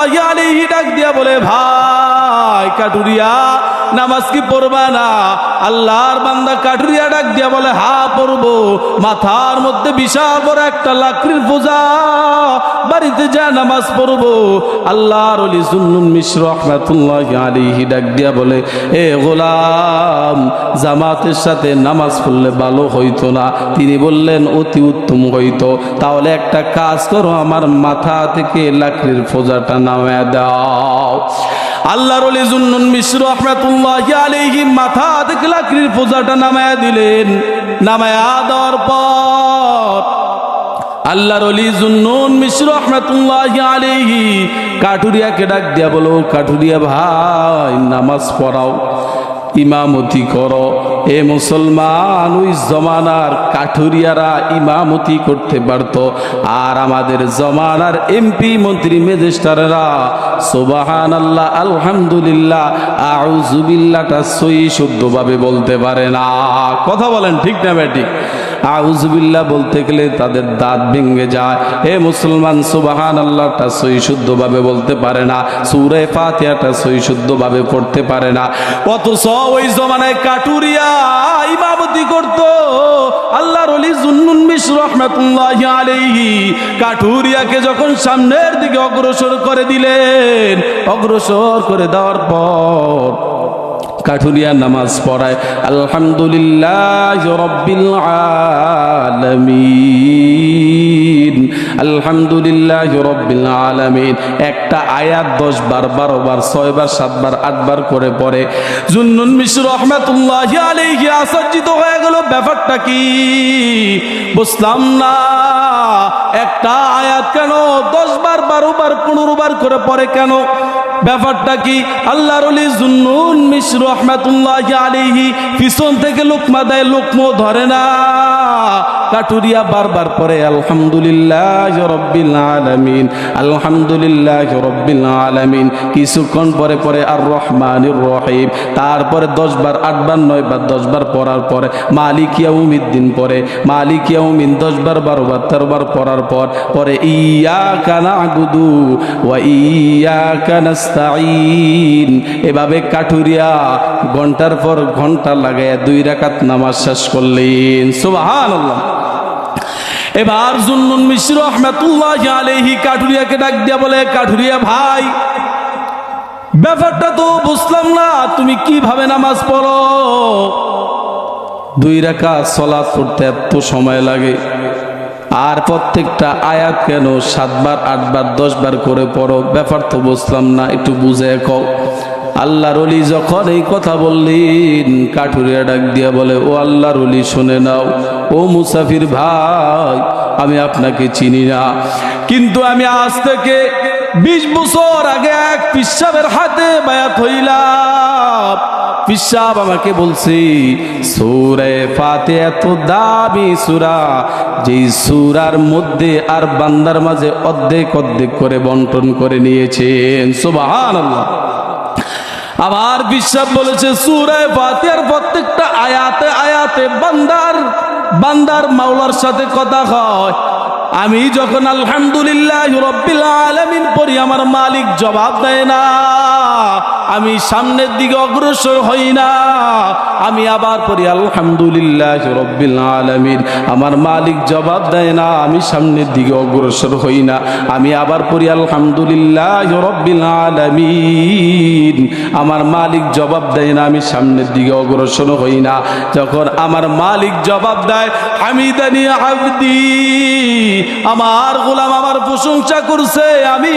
আলিহি ডাক দিয়া বলে ভাই কাটুরিয়া নামাজ কি পড়বা না? আল্লাহর বান্দা কাঠুরিয়া ডাক দিয়া বলে, হা, পড়ব। মাথার মধ্যে বিশাল বড় একটা লাকড়ির পূজা। বাড়িতে যা নামাজ পড়ব। আল্লাহর অলি সুন্নুন মিশ্র রহমাতুল্লাহ আলিহি ডাক দিয়া বলে, এ গোলাম, জামাতের সাথে নামাজ পড়লে ভালো হইতো না। তিনি বললেন, অতি উত্তম হইতো। তাহলে একটা কাজ করো, আমার মাথা থেকে লাকড়ির ফোজাটা নামে দাও। আল্লাহর জুন্নুন মিশ্র রহমাতুল্লাহ আলাইহি মাথা থেকে লাকড়ির পূজাটা নামায়া দিলেন। নামায়া দেওয়ার পর আল্লাহর অলি জুন্নুন মিশ্র রহমাতুল্লাহ আলাইহি কাঠুরিয়াকে ডাক দিয়া বলো, কাঠুরিয়া ভাই, নামাজ পড়াও, ইমামতি করো। এ মুসলমান, ওই জমানার কাঠুরিয়ারা ইমামতি করতে পারত। আর আমাদের জমানার এমপি, মন্ত্রী ম্যাজিস্ট্রাররা সোবাহান আল্লাহ আলহামদুলিল্লাহ আউজুবিল্লাহটা সই শুদ্ধভাবে বলতে পারে না। কথা বলেন ঠিক না ব্যাটিক আউজবিল্লা বলতে গেলে তাদের দাঁত ভেঙে যায়। হে মুসলমান সুবাহান আল্লাহটা সই শুদ্ধভাবে বলতে পারে না। সুরে ফাতিহাটা সই শুদ্ধভাবে পড়তে পারে না। অথচ ওই জমানায় কাটুরিয়া ইমামতি করত। আল্লাহর অলি জুন্নুন মিশ্র রহমাতুল্লাহ আলাইহি কাঠুরিয়াকে যখন সামনের দিকে অগ্রসর করে দিলেন, অগ্রসর করে দেওয়ার পর কাঠুরিয়া নামাজ পড়ায়, আলহামদুলিল্লাহ রব্বিল আলহামদুলিল্লাহ আলামিন। একটা আয়াত দশ বার বারো বার ছয় বার সাত বার আট বার করে পড়ে। জুন্নুন মিশ্র রহমাতুল্লাহ আলাইহি আশ্চর্যিত হয়ে গেল, ব্যাপারটা কি? বুঝলাম না, একটা আয়াত কেন দশ বার বারো বার পনেরো বার করে পড়ে কেন? ব্যাপারটা কি? আল্লাহর জুন্নুন মিশ্র রহমাতুল্লাহ আলিহি পিছন থেকে লোকমা দেয় লোকমো ধরে না। কাটুরিয়া বারবার পরে, আলহামদুলিল্লাহ রব্বিল আলামিন, আলহামদুলিল্লাহ রব্বিল আলামিন। কিছুক্ষণ পরে পরে আর রহমানির রহিম। তারপরে দশ বার আট বার নয় বার দশ বার পড়ার পরে, মালিক ইয়াউমিদ্দিন পরে, মালিক ইয়াউমিন দশ বার বারো বার তেরো বার পড়ার পর, পরে ইয়া কানা গুদু ওয়া ইয়া কানাস্তাইন এভাবে কাঠুরিয়া ঘণ্টার পর ঘণ্টা লাগায় দুই রাকাত নামাজ শেষ করলেন। সুবহানাল্লাহ। এবার জুন্নুন মিশ্র রহমাতুল্লাহ আলাইহি কাঠুরিয়াকে ডাক দিয়া বলে, কাঠুরিয়া ভাই, ব্যাপারটা তো বুঝলাম না, তুমি কীভাবে নামাজ পড়ো? দুই রাখা সলাৎ পড়তে এত সময় লাগে। আর প্রত্যেকটা আয়াত কেন সাতবার, আটবার, দশবার করে পড়ো? ব্যাপার তো বুঝলাম না, একটু বুঝে কও। আল্লাহর অলি যখন এই কথা বললেন, কাঠুরিয়া ডাক দিয়া বলে, ও আল্লাহর অলি শুনে নাও। ও মুসাফির ভাই, আমি আপনাকে চিনি না। কিন্তু আমি আজ থেকে বিশ বছর আগে এক পিসাবের হাতে বায়াত হইলাম। পিসাব আমাকে বলছি, সুরে ফাতে এত দামি সুরা, যেই সুরার মধ্যে আর বান্দার মাঝে অর্ধেক অর্ধেক করে বন্টন করে নিয়েছেন। সুবাহান আল্লাহ আবার বিশ্বাস বলেছে, সুরায় ফাতিহার প্রত্যেকটা আয়াতে আয়াতে বান্দার বান্দার মাওলার সাথে কথা হয়। আমি যখন আলহামদুলিল্লাহ রব্বিল আলামিন পড়ি, আমার মালিক জবাব দেয় না। আমি সামনের দিকে অগ্রসর হই না। আমি আবার পড়ি, আলহামদুলিল্লাহ রব্বিল আলামিন। আমার মালিক জবাব দেয় না, আমি সামনের দিকে অগ্রসর হই না। আমি আবার পড়ি, আলহামদুলিল্লাহ রব্বিল আলামিন। আমার মালিক জবাব দেয় না, আমি সামনের দিকে অগ্রসর হই না। যখন আমার মালিক জবাব দেয়, হামিদানি আবদি। আমার গোলাম আমার প্রশংসা করছে, আমি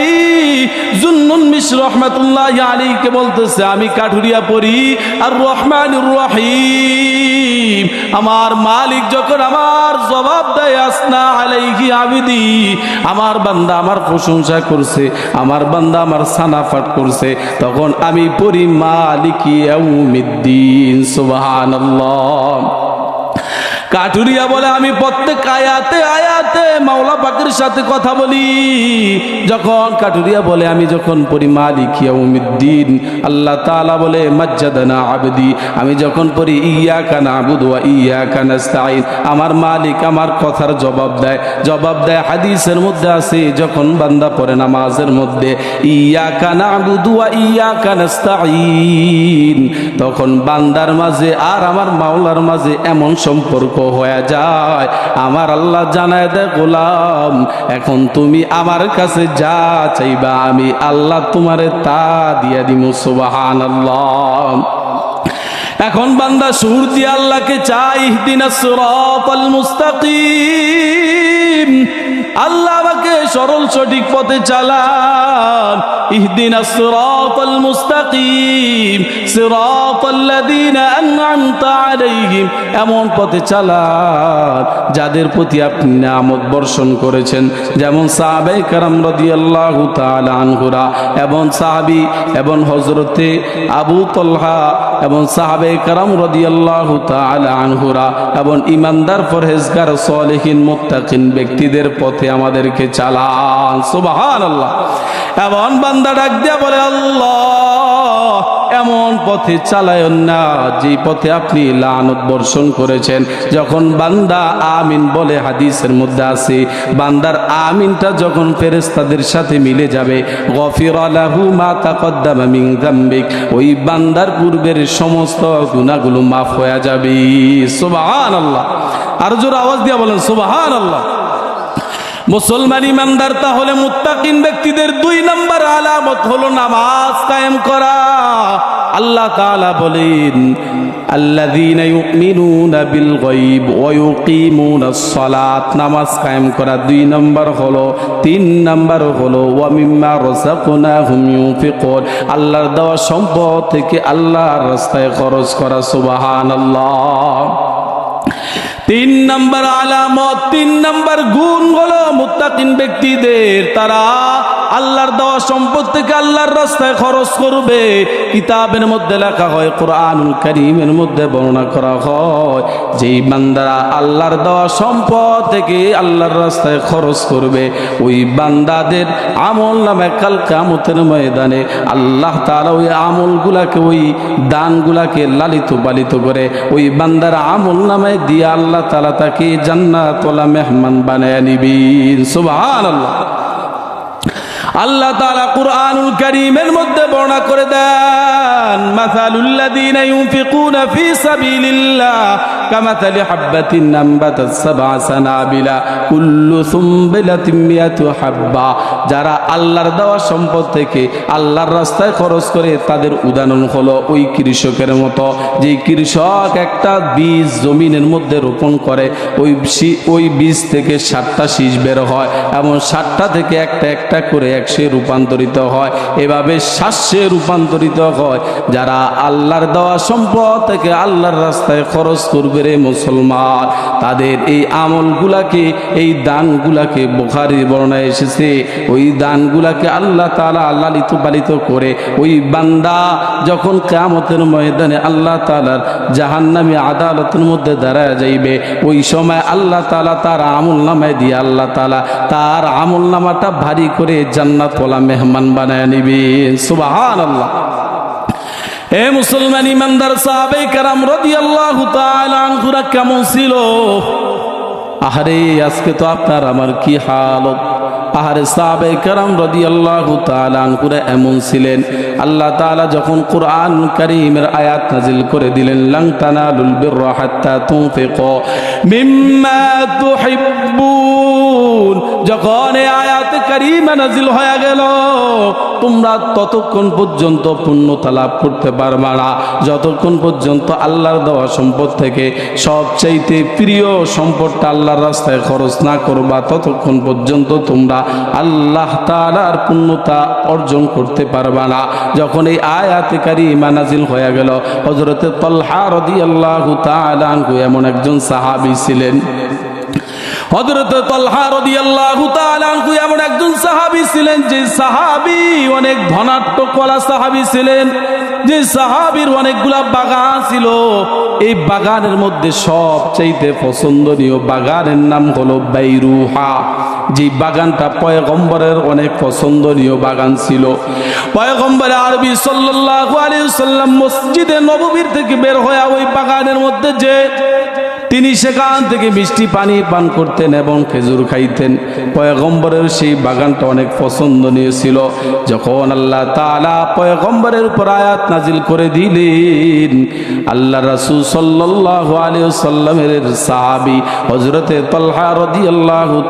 জুন্নুন মিশ্র রহমাতুল্লাহ আলীকে বলতেছে, আমি কাঠুরিয়া পড়ি আর রহমান রহিম। আমার মালিক যখন আমার জবাব দেয়, আসনা আলাইহি আবিদি আমার বান্দা আমার প্রশংসা করছে, আমার বান্দা আমার সানাফাট করছে। তখন আমি পড়ি মালিক ইয়াউমিদ্দিন, সুবহানাল্লাহ। কাটুরিয়া বলে, আমি প্রত্যেক আয়াতে আয়াতে মাওলা পাকের সাথে কথা বলি। যখন কাটুরিয়া বলে, আমি যখন পড়ি মালিক ইয়াউমিদ্দিন, আল্লাহ তাআলা বলে, মাজ্জাদানা আবদি, আমি যখন পড়ি ইয়াকা নাবুদু ওয়া ইয়াকা নাস্তাইন আমার মালিক আমার কথার জবাব দেয়। জবাব দেয় হাদিসের মধ্যে আছে, যখন বান্দা পড়ে নামাজের মধ্যে, ইয়াকা নাবুদু ওয়া ইয়াকা নাস্তাইন তখন বান্দার মাঝে আর আমার মাওলার মাঝে এমন সম্পর্ক হয়ে যায়। আমার আল্লাহ জানায় দে গোলাম, এখন তুমি আমার কাছে যা চাইবা, আমি আল্লাহ তোমারে তা দিয়া দিমু সুবাহান এখন বান্দা সুর দিয়ে আল্লাহকে চাই দিনা মুস্তাকিম। আল্লাহ আমাকে সরল সঠিক পথে চালান ইহদিনা মুস্তাকিম। এমন পথে চালান যাদের প্রতি আপনি নামত বর্ষণ করেছেন। যেমন সাহাবে কারাম রদিয়াল্লাহ তালহুরা এবং সাহাবি, এবং হজরতে আবু তল্হা, এবং সাহাবে কারাম রদিয়াল্লাহ আনহুরা, এবং ইমানদার ফরহেজগার সলেহীন মোত্তাকিন ব্যক্তিদের পথে আমাদেরকে চালান। সুবাহ আল্লাহ এবং বান্দা ডাক দিয়া বলে, আল্লাহ! এমন পথে চালায় না, যে পথে আপনি লানত বর্ষণ করেছেন। যখন বান্দা আমিন বলে হাদিসের মধ্যে আছে, বান্দার আমিনটা যখন ফেরেস্তাদের সাথে মিলে যাবে, গফির আলাহু মা তাকদ্দামা যামবিক, ওই বান্দার পূর্বের সমস্ত গুনাহগুলো মাফ হয়ে যাবে। সুবহানাল্লাহ। আর জোর আওয়াজ দিয়া বলেন, সুবহানাল্লাহ। মুসলমান ইমানদার, তাহলে মুত্তাকিন ব্যক্তিদের দুই নম্বর আলামত হলো নামাজ কায়েম করা। আল্লাহ তাআলা বলেন, আল্লাযীনা ইউমিনুনা বিল গায়ব ওয়া ইউকিমুনাস সালাত। নামাজ কায়েম করা দুই নম্বর হলো। তিন নম্বর হলো, ওয়া মিম্মা রাযাকনাহুম ইউনফিকুন। আল্লাহর দেওয়া সম্পদ থেকে আল্লাহর রাস্তায় খরচ করা, সুবহানাল্লাহ। তিন নম্বর আলামত তিন নম্বর গুণ হলো মুত্তাকিন ব্যক্তিদের তারা আল্লাহর দেওয়া সম্পদ থেকে আল্লাহর রাস্তায় খরচ করবে। কিতাবের মধ্যে লেখা হয়, কোরআনুল করিমের মধ্যে বর্ণনা করা হয়, যেই বান্দারা আল্লাহর দেওয়া সম্পদ থেকে আল্লাহর রাস্তায় খরচ করবে, ওই বান্দাদের আমল নামে কাল কামতের ময়দানে আল্লাহ তাআলা ওই আমলগুলাকে, ওই দানগুলাকে লালিত পালিত করে, ওই বান্দার আমল নামায় দিয়ে আল্লাহ তালা তাকে জান্নাতওয়ালা মেহমান বানায় নিবি। সুবহানাল্লাহ। আল্লাহ তাআলা কুরআনুল কারীমের মধ্যে বর্ণনা করে দেন মাসালুল্লাযীনা ইউনফিকুনা ফি সাবিলিল্লাহ। কামাসালি হাববাতিন নামবাতাস সাবআ সানাবিলা, কুল্লু সুমবিলাতিন মিয়াতু হাব্বা। যারা আল্লাহর দেওয়া সম্পদ থেকে আল্লাহর রাস্তায় খরচ করে তাদের উদাহরণ হলো ওই কৃষকের মতো। যে কৃষক একটা বীজ জমিনের মধ্যে রোপণ করে, ওই ওই বীজ থেকে ষাটটা শীষ বের হয় এবং ষাটটা থেকে একটা একটা করে একশে রূপান্তরিত হয়। এভাবে শ্বাসে রূপান্তরিত হয়। যারা আল্লাহর দেওয়া সম্পদ থেকে আল্লাহর রাস্তায় খরচ করবে রে মুসলমান, তাদের এই আমলগুলাকে, এই দানগুলাকে বোখারি বর্ণায় এসেছে। ওই দানগুলাকে আল্লাহ তালা লালিত পালিত করে ওই বান্দা যখন কেয়ামতের ময়দানে আল্লাহ তালার জাহান্নামী আদালতের মধ্যে দাঁড়ায় যাইবে, ওই সময় আল্লাহ তালা তার আমল নামায় দিয়ে আল্লাহ তালা তার আমল নামাটা ভারী করে জান্নাত জান্নাতওয়ালা মেহমান বানায় নিবেন সুবাহান আল্লাহ এ মুসলমান ইমানদার সাহাবে কারাম রাদিয়াল্লাহু তাআলা আনহুরা কেমন ছিল? আহারে, আজকে তো আপনার আমার কি হালত আহারে সাহাবে কারাম রাদিয়াল্লাহু তাআলা আনহুরা এমন ছিলেন। আল্লাহ তাআলা যখন কোরআন কারীমের আয়াত নাজিল করে দিলেন লাং তানালুল বিররা হাত্তা তুনফিকু মিম্মা তুহিব্বুন যখন এই আয়াত কারীমা নাজিল হয়ে গেল, তোমরা ততক্ষণ পর্যন্ত পূর্ণতা লাভ করতে পারবা না। যতক্ষণ পর্যন্ত আল্লাহর দেওয়া সম্পদ থেকে সবচাইতে প্রিয় সম্পদটা আল্লাহর রাস্তায় খরচ না করবা, ততক্ষণ পর্যন্ত তোমরা আল্লাহ তাআলার পূর্ণতা অর্জন করতে পারবা না। যখন এই আয়াতে কারিমা নাজিল হয়ে গেল, হযরতে তলহা রাদিয়াল্লাহু তাআলা আনহু এমন একজন সাহাবি ছিলেন। হযরত তলহা রাদিয়াল্লাহু এমন একজন সাহাবী ছিলেন যে সাহাবী অনেক ধনাঢ্য কলা সাহাবী ছিলেন, যে সাহাবির অনেকগুলা বাগান ছিল। এই বাগানের মধ্যে সবচাইতে পছন্দনীয় বাগানের নাম হলো বাইরুহা। যে বাগানটা পয়গম্বরের অনেক পছন্দনীয় বাগান ছিল। পয়গম্বর আরবি সাল্লাল্লাহু আলাইহি সাল্লাম মসজিদে নববীর থেকে বের হয়ে ওই বাগানের মধ্যে যে তিনি সেখান থেকে মিষ্টি পানি পান করতেন এবং খেজুর খাইতেন। পয়গম্বরের সেই বাগানটা অনেক পছন্দনীয় ছিল। যখন আল্লাহ তাআলা পয়গম্বরের উপর আয়াত নাজিল করে দিলেন, আল্লাহ রাসূল সাল্লাল্লাহু আলাইহি সাল্লামের সাহাবী হযরতে তালহা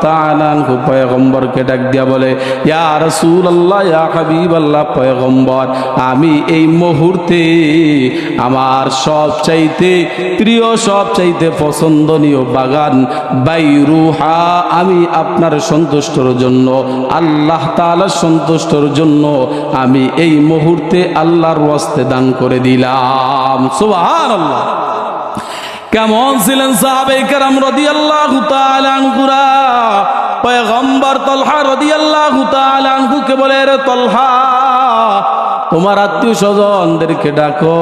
তাআলা আনহু পয়গম্বরকে ডাক দিয়া বলে, ইয়া রাসূলুল্লাহ, ইয়া হাবিবাল্লাহ, পয়গম্বর, আমি এই মুহূর্তে আমার সব চাইতে প্রিয় সব চাইতে পছন্দনীয় বাগান, বাইরুহা, আমি আপনার সন্তুষ্টর জন্য, আল্লাহ তাআলার সন্তুষ্টর জন্য আমি এই মুহূর্তে আল্লাহর ওয়াস্তে দান করে দিলাম। সুবহানাল্লাহ। কেমন ছিলেন সাহাবে কেরাম তাআলা আনহুরা? পয়গম্বর তলহা রাদিয়াল্লাহু তাআলা আনহুকে বলে, রে তলহা, তোমার আত্মীয় স্বজনদেরকে ডাকো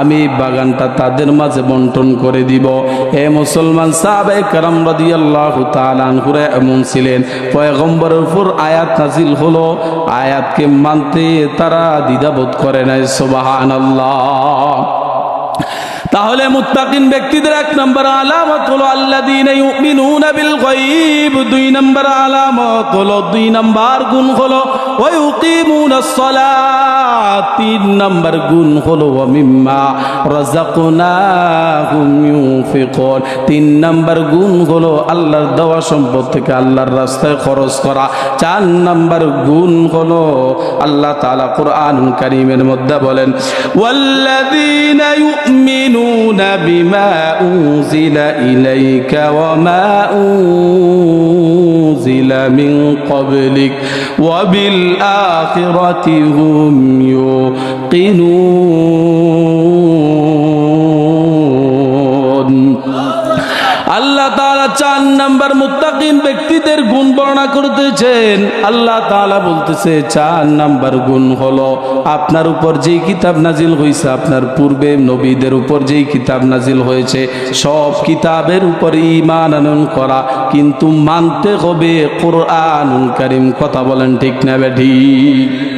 আমি বাগানটা তাদের মাঝে বন্টন করে দিব। এ মুসলমান সাহাবে কারাম রাদিয়াল্লাহু তাআলা আনহুরা এমন ছিলেন, পয়গম্বরের উপর আয়াত নাজিল হলো, আয়াতকে মানতে তারা দ্বিধাবোধ করে নাই, সুবহানাল্লাহ। তাহলে মুত্তাকিন ব্যক্তিদের এক নম্বর আলামত হলো, আল্লাযীনা ইউমিনুনা দুই নম্বর আলামত হলো, দুই নম্বর গুণ হলো সালাত তিন নম্বর গুণ হলো তিন নম্বর গুণ হলো আল্লাহর দেওয়া সম্পদ থেকে আল্লাহর রাস্তায় খরচ করা। চার নম্বর গুণ হলো আল্লাহ তাআলা কোরআনুল কারীমের মধ্যে বলেন, ওয়াল্লাযীনা ইউমিনুনা বিমা উনজিলা ইলাইকা ওয়া মা উনজিলা মিন ক্বাবলিক। ওয়া বিল আখিরাতি চার নাম্বার মুত্তাকিন ব্যক্তিদের গুণ বর্ণনা করতেছেন। আল্লাহ তাআলা বলতেছে, চার নাম্বার গুণ হলো, আপনার উপর যেই কিতাব নাজিল হয়েছে আপনার পূর্বে নবীদের উপর যেই কিতাব নাজিল হয়েছে, সব কিতাবের উপর ইমান আনয়ন করা, কিন্তু মানতে হবে কোরআন কারীম। কথা বলেন ঠিক না ঠিক?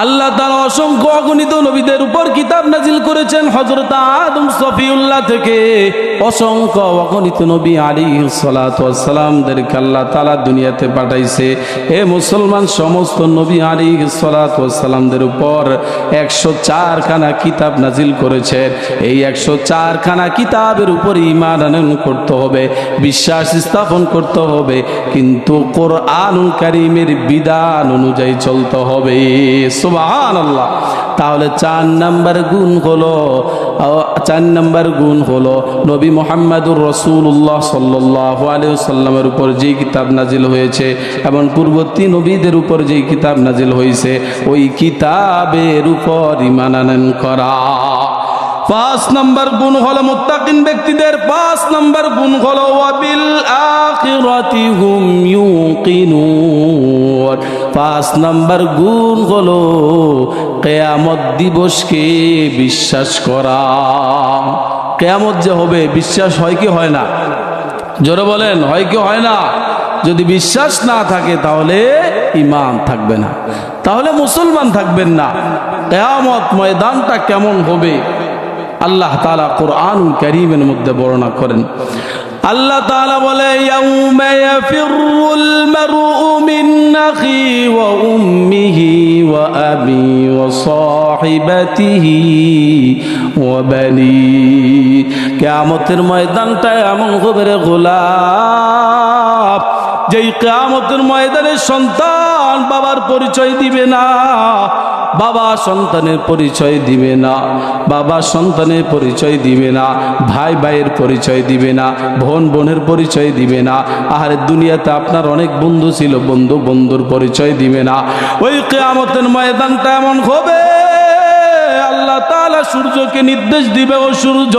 আল্লাহ তাআলা অসংখ্য অগণিত নবীদের উপর কিতাব নাজিল করেছেন হযরত আদম সফিউল্লাহ থেকে। অসংখ্য অগণিত নবী আলাইহিস সালাতু ওয়াসসালামদেরকে আল্লাহ তাআলা দুনিয়াতে পাঠাইছে। এ মুসলমান সমস্ত নবী আলাইহিস সালাতু ওয়াসসালামদের উপর একশো চার খানা কিতাব নাজিল করেছেন। এই একশো চার খানা কিতাবের উপর ইমান আনয়ন করতে হবে, বিশ্বাস স্থাপন করতে হবে, কিন্তু কোরআনুল কারীমের বিধান অনুযায়ী চলতে হবে। তাহলে চার নাম্বার গুণ হলো চার নাম্বার গুণ হলো, নবী মোহাম্মদুর রসুল্লাহ সাল্লাহ উপর যেই কিতাব নাজিল হয়েছে এবং পূর্ববর্তী নবীদের উপর যেই কিতাব নাজিল হয়েছে, ওই কিতাবের উপর ইমান করা। পাঁচ নম্বর গুণ হলো মুত্তাকিন ব্যক্তিদের, পাঁচ নম্বর গুণ হলো ওয়াবিল আখিরাতি হুম পাঁচ নম্বর গুণ হলো কেয়ামত দিবসকে বিশ্বাস করা। কেয়ামত যে হবে, বিশ্বাস হয় কি হয় না? জোরে বলেন, হয় কি হয় না? যদি বিশ্বাস না থাকে, তাহলে ইমান থাকবে না। তাহলে মুসলমান থাকবেন না। কেয়ামত ময়দানটা কেমন হবে? আল্লাহ তালা কোরআনুল কারীমের মধ্যে বর্ণনা করেন আল্লাহ তাআলা বলে, ইয়াউমা ইয়াফিরুল মারউ মিন আখি ওয়া উম্মিহি ওয়া আবি ওয়া সাহিবাতিহি ওয়া বানি। ময়দানটা এমন হবে রে যেই কিয়ামতের ময়দানে সন্তান বাবার পরিচয় দিবে না, বাবা সন্তানের পরিচয় দিবে না, বাবা সন্তানের পরিচয় দিবে না, ভাই ভাইয়ের পরিচয় দিবে না, বোন বোনের পরিচয় দিবে না আর দুনিয়াতে আপনার অনেক বন্ধু ছিল, বন্ধু বন্ধুর পরিচয় দিবে না। ওই কেয়ামতের ময়দানটা এমন হবে, আল্লাহ তাআলা সূর্যকে নির্দেশ দিবে, ও সূর্য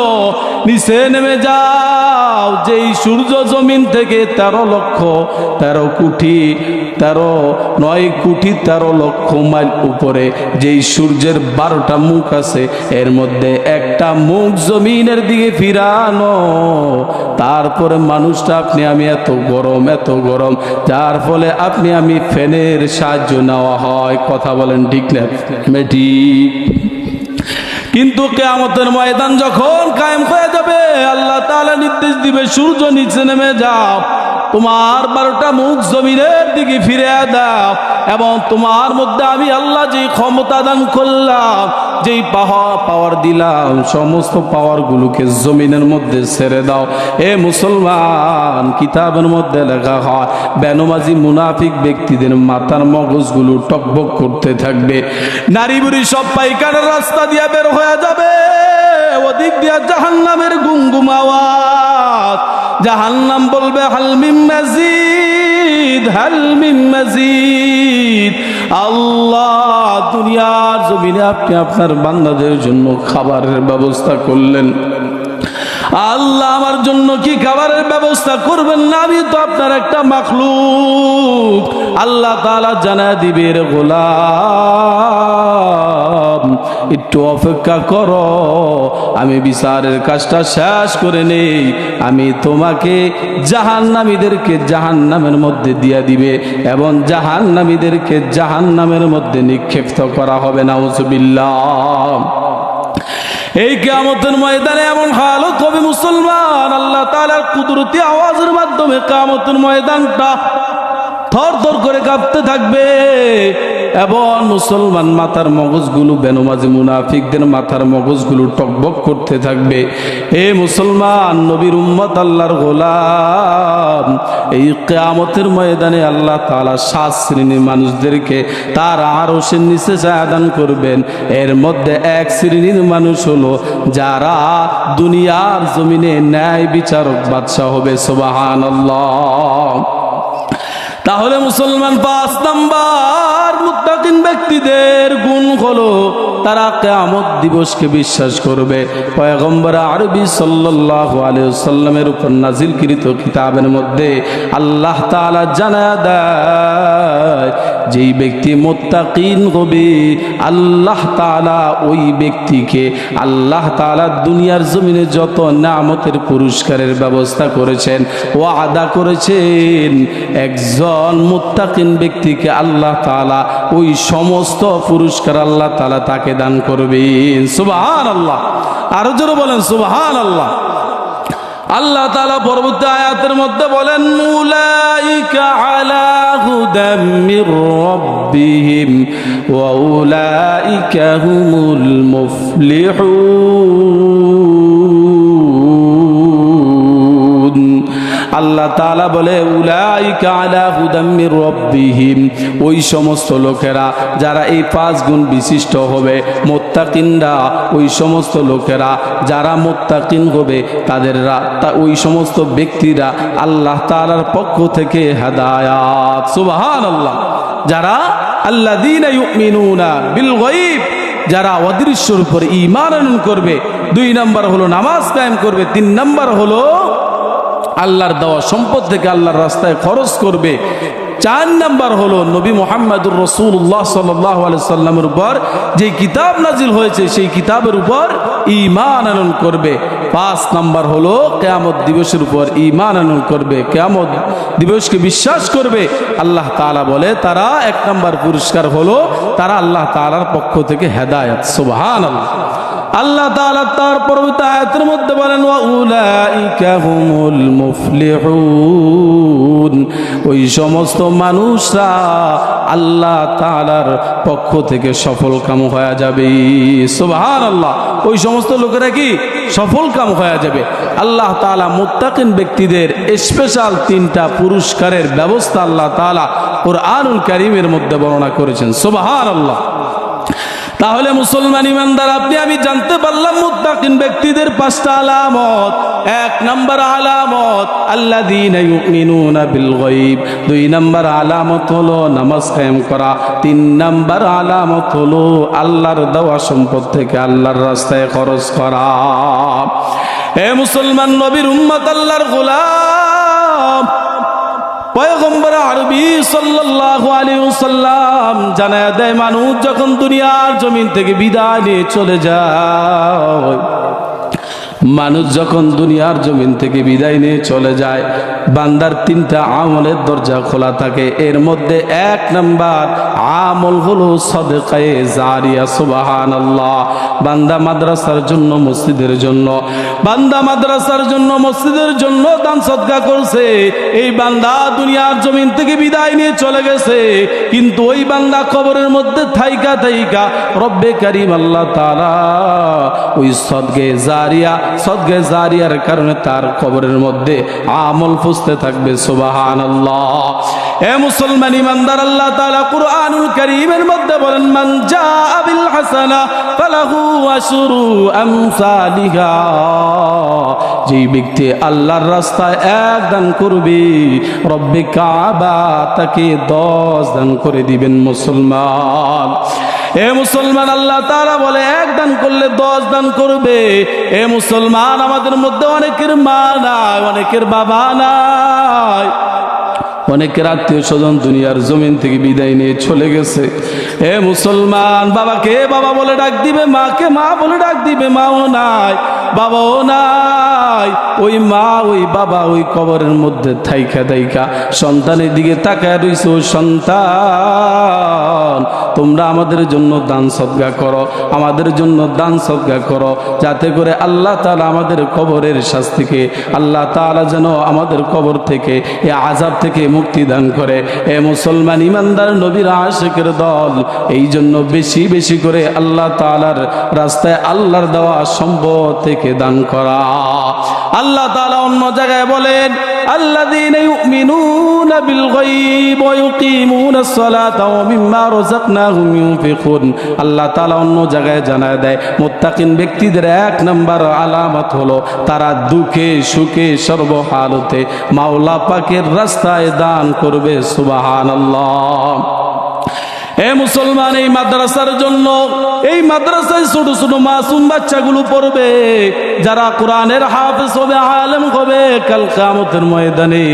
নিচে নেমে যাও যেই সূর্য জমিন থেকে তেরো লক্ষ, তেরো কোটি, তেরো নয় কোটি, তেরো লক্ষ মাইল উপরে, যেই সূর্যের বারোটা মুখ আছে, এর মধ্যে একটা মুখ জমিনের দিকে ফিরানো। তারপরে মানুষটা, আপনি আমি এত গরম এত গরম। যার ফলে আপনি, আমি ফ্যানের সাহায্য নেওয়া হয়। কথা বলেন ঠিক না? ঠিক? কিন্তু কেয়ামতের ময়দান যখন কায়েম হয়ে যাবে, আল্লাহ তাহলে নির্দেশ দিবে, সূর্য নিচে নেমে যাও। তোমার বারোটা মুখ জমিনের দিকে ফিরে দাও এবং তোমার মধ্যে আমি আল্লাহ যে ক্ষমতা দান করলাম, যেই পাওয়া পাওয়ার দিলাম, সমস্ত পাওয়ার গুলোকে জমিনের মধ্যে ছেড়ে দাও। এ মুসলমান, কিতাবের মধ্যে লেখা হয়, বেনমাজি মুনাফিক ব্যক্তিদের মাথার মগজগুলো টকবক করতে থাকবে। নারী বুড়ি সব পাইকারের রাস্তা দিয়ে বের হয়ে যাবে। ওদিক দিয়া জাহান্নামের গুমগুম আওয়াজ। জাহান্নাম বলবে হালমিম মাজিদ হালমিম মাজিদ। আল্লাহ দুনিয়ার জমিনে আপনি আপনার বান্দাদের জন্য খাবারের ব্যবস্থা করলেন। আল্লাহ আমার জন্য কি খাবারের ব্যবস্থা করবেন না? আমি তো আপনার একটা মাখলুক। আল্লাহ তাআলা জানা দিবে রে গোলাম একটু অপেক্ষা করো, আমি বিচারের কাজটা শেষ করে নেই। আমি তোমাকে জাহান্নামীদেরকে জাহান্নামের মধ্যে দিয়া দিবে এবং জাহান্নামীদেরকে জাহান্নামের মধ্যে নিক্ষেপ্ত করা হবে না এই কেয়ামতের ময়দানে এমন হালত হবে মুসলমান, আল্লাহ তাআলার কুদরতি আওয়াজের মাধ্যমে কেয়ামতের ময়দানটা থর থর করে কাঁপতে থাকবে। এবং মুসলমান মাথার মগজগুলো, বেনমাজি মুনাফিকদের মাথার মগজগুলো টকবক করতে থাকবে। এ মুসলমান, নবীর উম্মত, আল্লাহর গোলাম। এই কেয়ামতের ময়দানে আল্লাহ তাআলা সাত শ্রেণির মানুষদেরকে তার আরও সে নিচে দান করবেন। এর মধ্যে এক শ্রেণির মানুষ হলো যারা দুনিয়ার জমিনে ন্যায় বিচারক বাদশাহ হবে সুবাহান তাহলে মুসলমান পাঁচ নাম্বার মুত্তাকিন ব্যক্তিদের গুণ হলো তারা কেয়ামত দিবসকে বিশ্বাস করবে। পয়গম্বর আরবি সাল্লাল্লাহু আলাইহি সাল্লামের উপর নাজিলকৃত কিতাবের মধ্যে আল্লাহ তাআলা জানা দেয় যেই ব্যক্তি মোত্তাকিন হবে, আল্লাহ তাআলা ওই ব্যক্তিকে, আল্লাহ তাআলা দুনিয়ার জমিনে যত নামতের পুরস্কারের ব্যবস্থা করেছেন ও আদা করেছেন, একজন মোত্তাকিন ব্যক্তিকে আল্লাহ তাআলা ওই সমস্ত পুরস্কার আল্লাহ তালা তাকে দান করবেন। সুবহান আল্লাহ আরও জোরে বলেন সুবহান আল্লাহ আল্লাহ তাআলা পরবর্তী আয়াতের মধ্যে বলেন উলাইকা আলা হুদাম মির রাব্বিহিম ওয়া উলাইকা আল্লাহ তাআলা বলে, উলাইকা ওই সমস্ত লোকেরা যারা এই পাঁচ গুণ বিশিষ্ট হবে, মোত্তাকিনরা, ওই সমস্ত লোকেরা যারা মোত্তাকিন হবে, তাদের ওই সমস্ত ব্যক্তিরা আল্লাহ তাআলার পক্ষ থেকে হেদায়াত। সুবহানাল্লাহ। যারা আল্লাযীনা ইউমিনুনা বিল যারা অদৃশ্যর উপর আনয়ন করবে, দুই নাম্বার হলো নামাজ কায়েম করবে, তিন নাম্বার হলো আল্লাহর দেওয়া সম্পদ থেকে আল্লাহর রাস্তায় খরচ করবে। চার নাম্বার হলো নবী মোহাম্মদুর রসুল্লাহ সাল্লামের উপর যে কিতাব নাজিল হয়েছে, সেই কিতাবের উপর ইমান আনয়ন করবে। পাঁচ নাম্বার হলো কেয়ামত দিবসের উপর ইমান আনয়ন করবে। কেয়ামত দিবসকে বিশ্বাস করবে। আল্লাহ তাআলা বলে, তারা এক নাম্বার পুরস্কার হলো, তারা আল্লাহ তাআলার পক্ষ থেকে হেদায়ত। সুবহান আল্লাহ তাআলা তার পরবর্তী আয়াতের মধ্যে বলেন, ওয়া ওই সমস্ত মানুষরা আল্লাহ তাআলার পক্ষ থেকে সফল কাম হয়ে যাবে। সুবহানাল্লাহ। ওই সমস্ত লোকেরা কি? সফল কাম হয়ে যাবে। আল্লাহ তাআলা মুত্তাকিন ব্যক্তিদের স্পেশাল তিনটা পুরস্কারের ব্যবস্থা আল্লাহ তাআলা কোরআনুল কারীমের মধ্যে বর্ণনা করেছেন। সুবহানাল্লাহ। তাহলে মুসলমান ইমানদার, আপনি আমি জানতে পারলাম মুত্তাকিন ব্যক্তিদের পাঁচটা আলামত। এক নাম্বার আলামত ইউমিনুনা বিল দুই নাম্বার আলামত হলো নামাজ করা। তিন নাম্বার আলামত হলো আল্লাহর দেওয়া সম্পদ থেকে আল্লাহর রাস্তায় খরচ করা। এ মুসলমান নবীর উম্মত আল্লাহর গোলাম। পয়গম্বর আরবি সাল্লাল্লাহু আলাইহি ওয়াসাল্লাম জানায় দেয়, মানুষ যখন দুনিয়ার জমিন থেকে বিদায় নিয়ে চলে যায়, মানুষ যখন দুনিয়ার জমিন থেকে বিদায় নিয়ে চলে যায়, বান্দার তিনটা আমলের দরজা খোলা থাকে। এর মধ্যে এক নাম্বার আমল হলো সদকায়ে জারিয়া, সুবহানাল্লাহ। বান্দা মাদ্রাসার জন্য, মসজিদের জন্য। বান্দা মাদ্রাসার জন্য, মসজিদের জন্য দান সদকা করছে। এই বান্দা দুনিয়ার জমিন থেকে বিদায় নিয়ে চলে গেছে। কিন্তু ওই বান্দা কবরের মধ্যে থাইকা থাইকা রব্বে কারিম আল্লাহ তাআলা ওই সদগে জারিয়া সদগে জারিয়ার কারণে তার কবরের মধ্যে আমল ফুসতে থাকবে, সুবহানাল্লাহ। এ মুসলমান ইমানদার, আল্লাহ তাআলা কুরআনুল কারীমের মধ্যে বলেন, মান জাআ বিল হাসানা ফালাহু আশরু আমসালিহা। যেই ব্যক্তি আল্লাহর রাস্তায় এক দান করবে, রব্বে কাবা তাকে দশ দান করে দিবেন মুসলমান। এ মুসলমান আল্লাহ তারা বলে, এক দান করলে দশ দান করবে। এ মুসলমান আমাদের মধ্যে অনেকের মা নাই, অনেকের বাবা নাই। অনেকের আত্মীয় স্বজন দুনিয়ার জমিন থেকে বিদায় নিয়ে চলে গেছে। এ মুসলমান, বাবাকে বাবা বলে ডাক দিবে, মাকে মা বলে ডাক দিবে, মাও নাই। বাবাও নাই। ওই মা, ওই বাবা ওই কবরের মধ্যে থাইকা থাইকা সন্তানের দিকে তাকায় রইছে, ও সন্তান, তোমরা আমাদের জন্য দান সদ্গা করো, আমাদের জন্য দান সদ্গা করো, যাতে করে আল্লাহ তালা আমাদের কবরের শাস্তিকে, আল্লাহ তাআলা যেন আমাদের কবর থেকে এ আজাব থেকে মুক্তি দান করে। এ মুসলমান ইমানদার নবীর আশেকের দল এই জন্য বেশি বেশি করে আল্লাহ তাআলার রাস্তায় আল্লাহর দেওয়া সম্ভব থেকে আমাদেরকে দান করা। আল্লাহ তালা অন্য জায়গায় বলেন আল্লাহ অন্য জায়গায় জানায় দেয় ব্যক্তিদের এক আলামত হলো তারা দুঃখে সুখে সর্বহালতে মাওলা পাকের রাস্তায় দান করবে সুবাহ এ মুসলমান, এই মাদ্রাসার জন্য, এই মাদ্রাসায় ছোট ছোট মাসুম বাচ্চাগুলো পড়বে, যারা কোরআনের হাফেজ হবে, আলেম হবে, কাল কামতের ময়দানে।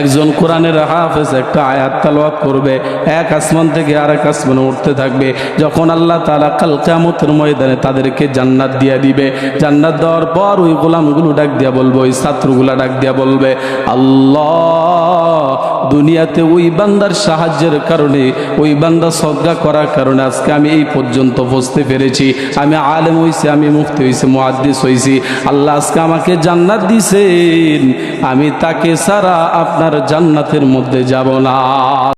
একজন কোরআনের হাফেজ একটা আয়াত তালওয়াত করবে, এক আসমান থেকে আরেক আসমানে উঠতে থাকবে, যখন আল্লাহ তাআলা কাল কিয়ামতের ময়দানে তাদেরকে জান্নাত দিয়া দিবে। জান্নাত দেওয়ার পর ওই গোলামগুলো ডাক দিয়া বলবে, ওই ছাত্রগুলা ডাক দিয়া বলবে, আল্লাহ দুনিয়াতে ওই বান্দার সাহায্যের কারণে, ওই বান্দা সদ্গা করার কারণে আজকে আমি এই পর্যন্ত বসতে পেরেছি। আমি আলেম হয়েছি আমি মুক্তি হয়েছি মহাদিস হয়েছি আল্লাহ আজকে আমাকে জান্নাত দিছেন। আমি তাকে সারা আপনার জান্নাতের মধ্যে যাব না।